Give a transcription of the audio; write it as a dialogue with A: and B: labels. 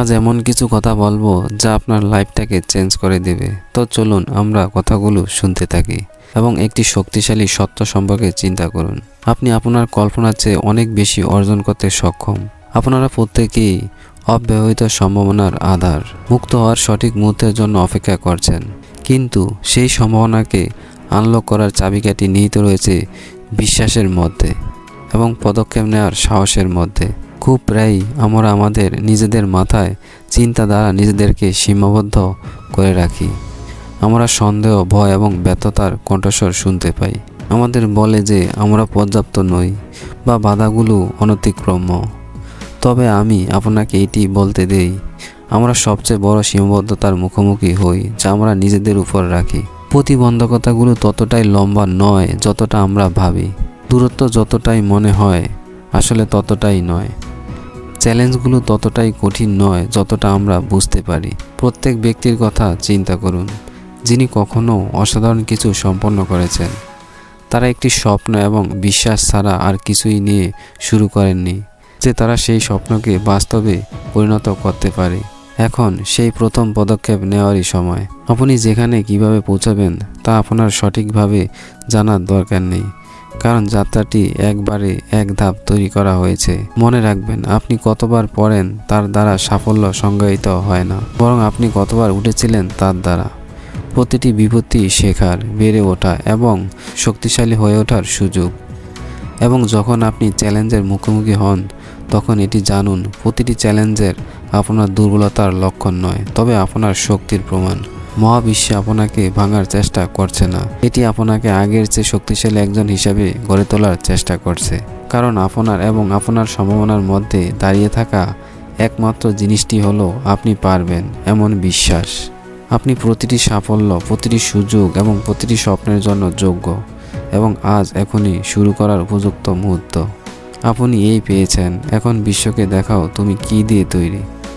A: আজ এমন কিছু কথা বলব যা আপনার লাইফটাকে চেঞ্জ করে দেবে। তো চলুন আমরা কথাগুলো শুনতে থাকি এবং একটি শক্তিশালী সত্য সম্পর্কে চিন্তা করুন। আপনি আপনার কল্পনার চেয়ে অনেক বেশি অর্জন করতে সক্ষম। আপনারা প্রত্যেকেই অব্যবহৃত সম্ভাবনার আধার, মুক্ত হওয়ার সঠিক মুহূর্তের জন্য অপেক্ষা করছেন। কিন্তু সেই সম্ভাবনাকে আনলক করার চাবিকাঠি নিহিত রয়েছে বিশ্বাসের মধ্যে এবং পদক্ষেপ নেওয়ার সাহসের মধ্যে। খুব প্রায়ই আমরা আমাদের নিজেদের মাথায় চিন্তা দ্বারা নিজেদেরকে সীমাবদ্ধ করে রাখি। আমরা সন্দেহ, ভয় এবং ব্যর্থতার কণ্ঠস্বর শুনতে পাই। আমাদের বলে যে আমরা পর্যাপ্ত নই বা বাধাগুলো অনতিক্রম্য। তবে আমি আপনাকে এটি বলতে দেই, আমরা সবচেয়ে বড় সীমাবদ্ধতার মুখোমুখি হই যা আমরা নিজেদের উপর রাখি। প্রতিবন্ধকতাগুলো ততটাই লম্বা নয় যতটা আমরা ভাবি। দূরত্ব যতটাই মনে হয়, আসলে ততটাই নয়। চ্যালেঞ্জগুলো ততটাই কঠিন নয় যতটা আমরা বুঝতে পারি। প্রত্যেক ব্যক্তির কথা চিন্তা করুন, যিনি কখনো অসাধারণ কিছু সম্পন্ন করেছেন। তারা একটি স্বপ্ন এবং বিশ্বাস ছাড়া আর কিছুই নিয়ে শুরু করেননি, যে তারা সেই স্বপ্নকে বাস্তবে পরিণত করতে পারে। এখন সেই প্রথম পদক্ষেপ নেওয়ারই সময়। আপনি যেখানে কীভাবে পৌঁছাবেন তা আপনার সঠিকভাবে জানার দরকার নেই। কারণ যাত্রাটি একবারে এক ধাপ তৈরি করা হয়েছে। মনে রাখবেন, আপনি কতবার পড়েন তার দ্বারা সাফল্য সংজ্ঞায়িত হয় না, বরং আপনি কতবার উঠেছিলেন তার দ্বারা। প্রতিটি বিপত্তি শেখার, বেড়ে ওঠা এবং শক্তিশালী হয়ে ওঠার সুযোগ। এবং যখন আপনি চ্যালেঞ্জের মুখোমুখি হন, তখন এটি জানুন, প্রতিটি চ্যালেঞ্জের আপনার দুর্বলতার লক্ষণ নয়, তবে আপনার শক্তির প্রমাণ। মহাবিশ্বে আপনাকে ভাঙার চেষ্টা করছে না। এটি আপনাকে আগের চেয়ে শক্তিশালী একজন হিসাবে গড়ে তোলার চেষ্টা করছে। কারণ আপনার এবং আপনার সম্ভাবনার মধ্যে দাঁড়িয়ে থাকা একমাত্র জিনিসটি হলো আপনি পারবেন, এমন বিশ্বাস। আপনি প্রতিটি সাফল্য, প্রতিটি সুযোগ এবং প্রতিটি স্বপ্নের জন্য যোগ্য এবং আজ এখনই শুরু করার উপযুক্ত মুহূর্ত। আপনি এই পেয়েছেন। এখন বিশ্বকে দেখাও তুমি কি দিয়ে তৈরি।